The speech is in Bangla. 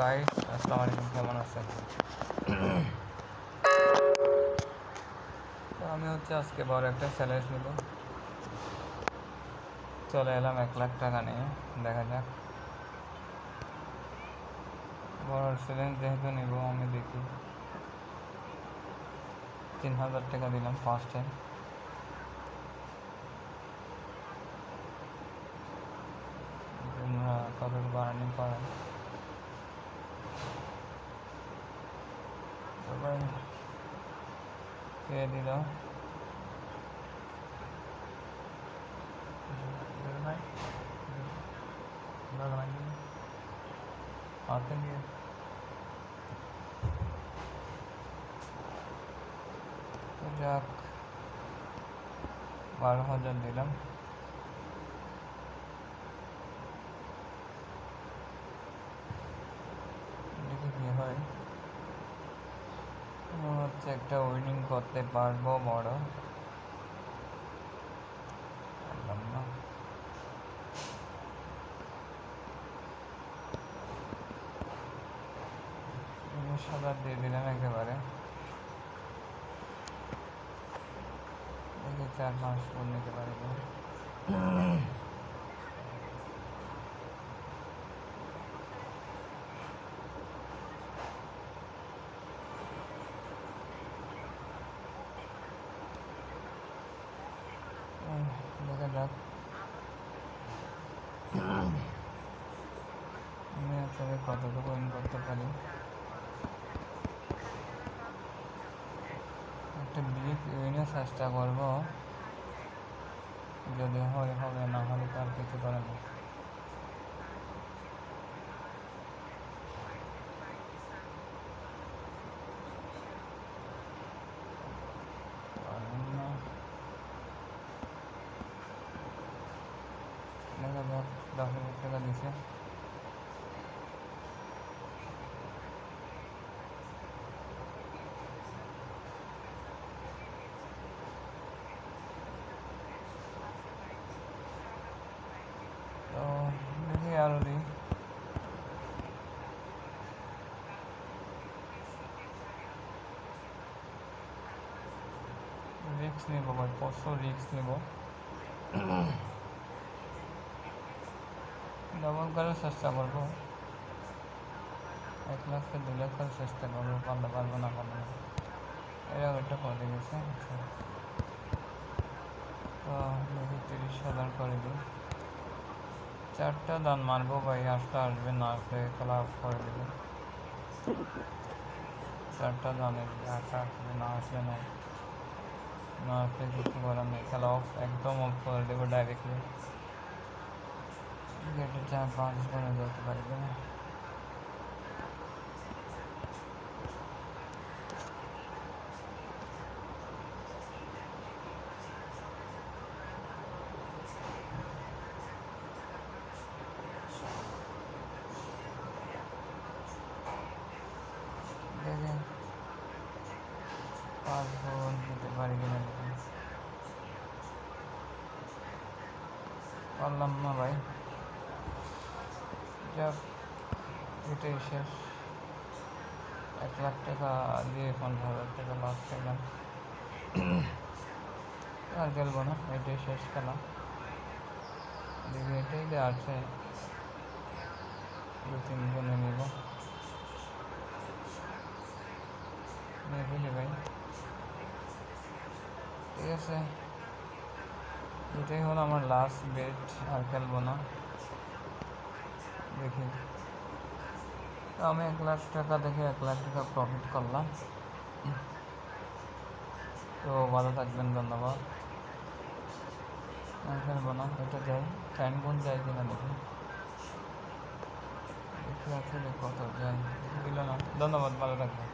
গাইস আসসালামু আলাইকুম, কেমন আছেন? তো আমি হচ্ছে আজকে বড় একটা চ্যালেঞ্জ নিব। চলে এলাম এক লাখ টাকা নিয়ে, দেখা যাক। বড় চ্যালেঞ্জ যেহেতু নিব, আমি দেখি। তিন হাজার টাকা দিলাম ফার্স্ট টাইম কত বার্নিং করেন। সবাই কে দিল হাতে নিয়ে তো যাক বারো হাজার দিলাম দেখি কি হয় হচ্ছে একটা উইনিং করতে পারব বড়। হাজার দিয়ে দিলাম একেবারে। চার পাঁচ ফুল নিতে পারি কিনা। উম, দেখা যাক কতটুকু উইন করতে পারি? একটা বিগ উইনের চেষ্টা করব। যদি হয়, হবে, না হলে তার কিছু করে না পারলাম দেখা যাক, দশ হাজার টাকা তো দেখি আরও দিই রিক্স নেব ভাই প্রচুর রিক্স নেব ডবল করার চেষ্টা করব। এক লাখকে দু লাখ করার চেষ্টা করব। পারলে পারব না পারব না। এরকম একটা পদে গেছে আচ্ছা। তো তিরিশ হাজার করে দিই। চারটা দান মারবো ভাই। আসলে আসবে, না আসলে ক্লাব করে দেবে। চারটা দানের আশা আসবে, না আসলে না। না খেলা অফ একদম অফ করে দেবো ডাইরেক্টলি গেটের চার পাঁচ করে যেতে পারবে না পাঁচ বল দিতে পারি কিনা পারলাম না ভাই যাক এটাই শেষ এক লাখ টাকা দিয়ে পঞ্চাশ হাজার টাকা লস খেলাম আর খেলব না এটাই শেষ খেলা দেখি এটাই যে আছে দু তিনজনে নিব বুঝলি ভাই ঠিক আছে। এটাই হলো আমার লাস্ট বেট আর খেলব না। দেখি। আমি এক লাখ টাকা দেখে এক লাখ টাকা প্রফিট করলাম। তো ভালো থাকবেন ধন্যবাদ। খেলব না, এটা যাই। টাইম কোন যায় কিনা দেখি। দেখি আসলে কত যাই দিল না। ধন্যবাদ, ভালো থাকবেন।